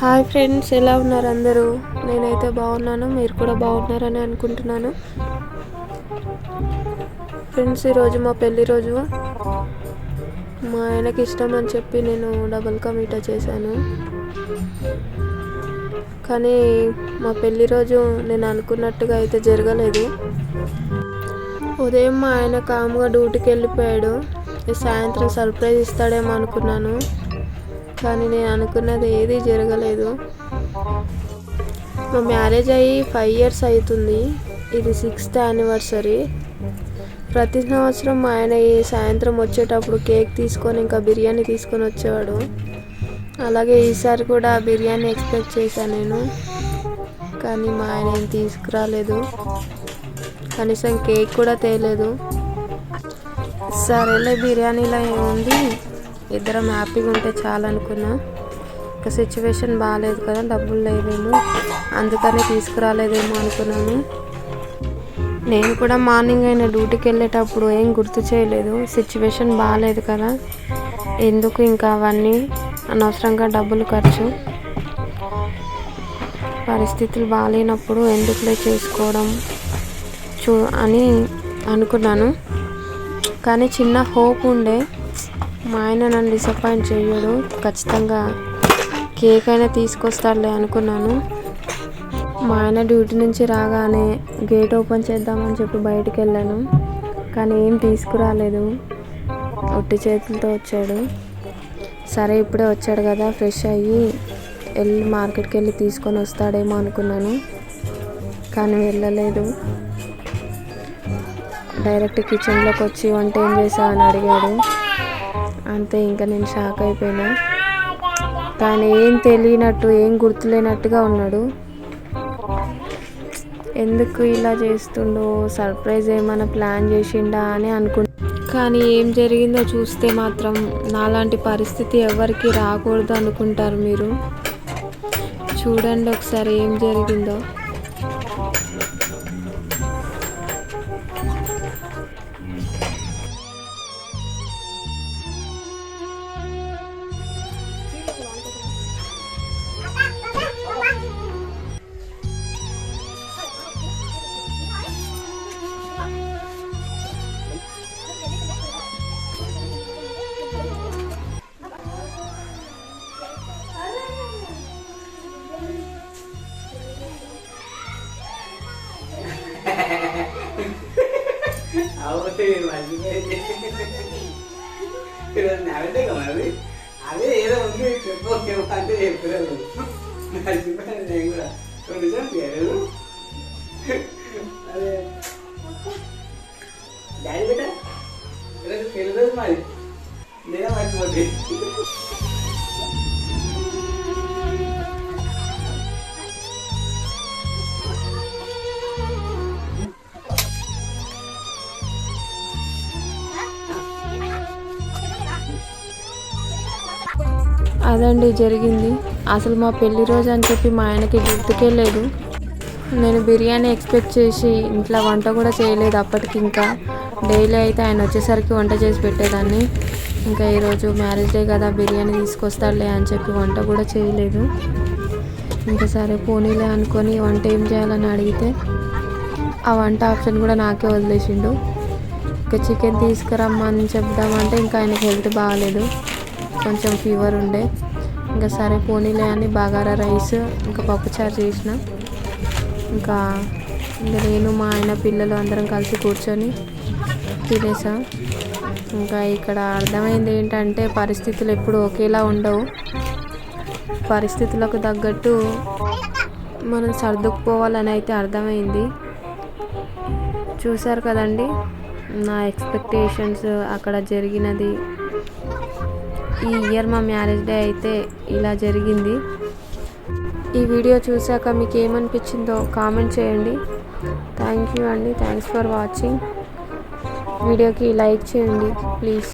Hi friends ఎలా ఉన్నారు అందరూ? నేనైతే బాగున్నాను మీరు కూడా బాగున్నారని అనుకుంటున్నాను. ఫ్రెండ్స్ ఈరోజు మా పెళ్ళి రోజు. మా ఆయనకి ఇష్టం అని చెప్పి నేను డబుల్ కమీటా చేశాను. కానీ మా పెళ్ళి రోజు నేను అనుకున్నట్టుగా అయితే జరగలేదు. ఉదయం మా ఆయన కామ్గా డ్యూటీకి వెళ్ళిపోయాడు. సాయంత్రం సర్ప్రైజ్ ఇస్తాడేమో అనుకున్నాను. కానీ నేను అనుకున్నది ఏది జరగలేదు. మా మ్యారేజ్ అయ్యి ఫైవ్ ఇయర్స్ అవుతుంది. ఇది సిక్స్త్ యానివర్సరీ. ప్రతి సంవత్సరం మా ఆయన ఈ సాయంత్రం వచ్చేటప్పుడు కేక్ తీసుకొని ఇంకా బిర్యానీ తీసుకొని వచ్చేవాడు. అలాగే ఈసారి కూడా బిర్యానీ ఎక్స్పెక్ట్ చేశాను నేను. కానీ మా ఆయన ఏం తీసుకురాలేదు. కనీసం కేక్ కూడా తేలేదు. సరేలే బిర్యానీలో ఏముంది? ఇద్దరం హ్యాపీగా ఉంటే చాలు అనుకున్నా. ఇంకా సిచ్యువేషన్ బాగాలేదు కదా డబ్బులు లేవేమో. అందుకని తీసుకురాలేదేమో అనుకున్నాను. నేను కూడా మార్నింగ్ అయిన డ్యూటీకి వెళ్ళేటప్పుడు ఏం గుర్తు చేయలేదు. సిచ్యువేషన్ బాగాలేదు కదా. ఎందుకు ఇంకా అవన్నీ? అనవసరంగా డబ్బులు ఖర్చు. పరిస్థితులు బాగాలేనప్పుడు ఎందుకులే చేసుకోవడం చూ అని అనుకున్నాను. కానీ చిన్న హోప్ ఉండే. మా ఆయన నన్ను డిసప్పాయింట్ చేయడు ఖచ్చితంగా కేక్ అయినా తీసుకొస్తాడులే అనుకున్నాను. మా ఆయన డ్యూటీ నుంచి రాగానే గేట్ ఓపెన్ చేద్దామని చెప్పి బయటికి వెళ్ళాను కానీ ఏం తీసుకురాలేదు. ఒట్టి చేతులతో వచ్చాడు. సరే ఇప్పుడే వచ్చాడు కదా ఫ్రెష్ అయ్యి వెళ్ళి మార్కెట్కి వెళ్ళి తీసుకొని వస్తాడేమో అనుకున్నాను. కానీ వెళ్ళలేదు. డైరెక్ట్ కిచెన్లోకి వచ్చి వంట ఏం చేసావు అని అడిగాడు. అంతే ఇంకా నేను షాక్ అయిపోయినా. తాను ఏం తెలియనట్టు ఏం గుర్తులేనట్టుగా ఉన్నాడు. ఎందుకు ఇలా చేస్తుండో సర్ప్రైజ్ ఏమైనా ప్లాన్ చేసిండా అని అనుకు కానీ ఏం జరిగిందో చూస్తే మాత్రం నాలాంటి పరిస్థితి ఎవరికి రాకూడదు అనుకుంటారు మీరు. చూడండి ఒకసారి ఏం జరిగిందో. అవుతే మర్చిపోయింది అదే ఏదో ఉంది చెప్పు అంటే చెప్పలేదు. మర్చిపోయాను నేను కూడా. రెండు చెప్పలేదు అదండి జరిగింది. అసలు మా పెళ్ళి రోజు అని చెప్పి మా ఆయనకి గుర్తుకే లేదు నేను బిర్యానీ ఎక్స్పెక్ట్ చేసి ఇంట్లో వంట కూడా చేయలేదు అప్పటికి ఇంకా. డైలీ అయితే ఆయన వచ్చేసరికి వంట చేసి పెట్టేదాన్ని. ఇంకా ఈరోజు మ్యారేజ్ డే కదా బిర్యానీ తీసుకొస్తాడులే అని చెప్పి వంట కూడా చేయలేదు. ఇంకా సరే పోనీలే అనుకొని వంట ఏం చేయాలని అడిగితే ఆ వంట ఆప్షన్ కూడా నాకే వదిలేసిండు. ఇంకా చికెన్ తీసుకురమ్మని చెప్దామంటే ఇంకా ఆయనకి హెల్త్ బాగాలేదు. కొంచెం ఫీవర్ ఉండే. ఇంకా సరే పోనీలే అని బగారా రైస్ ఇంకా పప్పుచారు చేసిన. ఇంకా ఇంకా నేను మా ఆయన పిల్లలు అందరం కలిసి కూర్చొని తినేసా. ఇంకా ఇక్కడ అర్థమైంది ఏంటంటే పరిస్థితులు ఎప్పుడు ఒకేలా ఉండవు. పరిస్థితులకు తగ్గట్టు మనం సర్దుకుపోవాలని అయితే అర్థమైంది. చూశారు కదండి నా ఎక్స్పెక్టేషన్స్ అక్కడ జరిగినది. ఈ ఇయర్ మా మ్యారేజ్ డే అయితే ఇలా జరిగింది. ఈ వీడియో చూశాక మీకు ఏమనిపించిందో కామెంట్ చేయండి. థ్యాంక్ యూ అండి. Thanks for watching. వీడియోకి లైక్ చేయండి ప్లీజ్.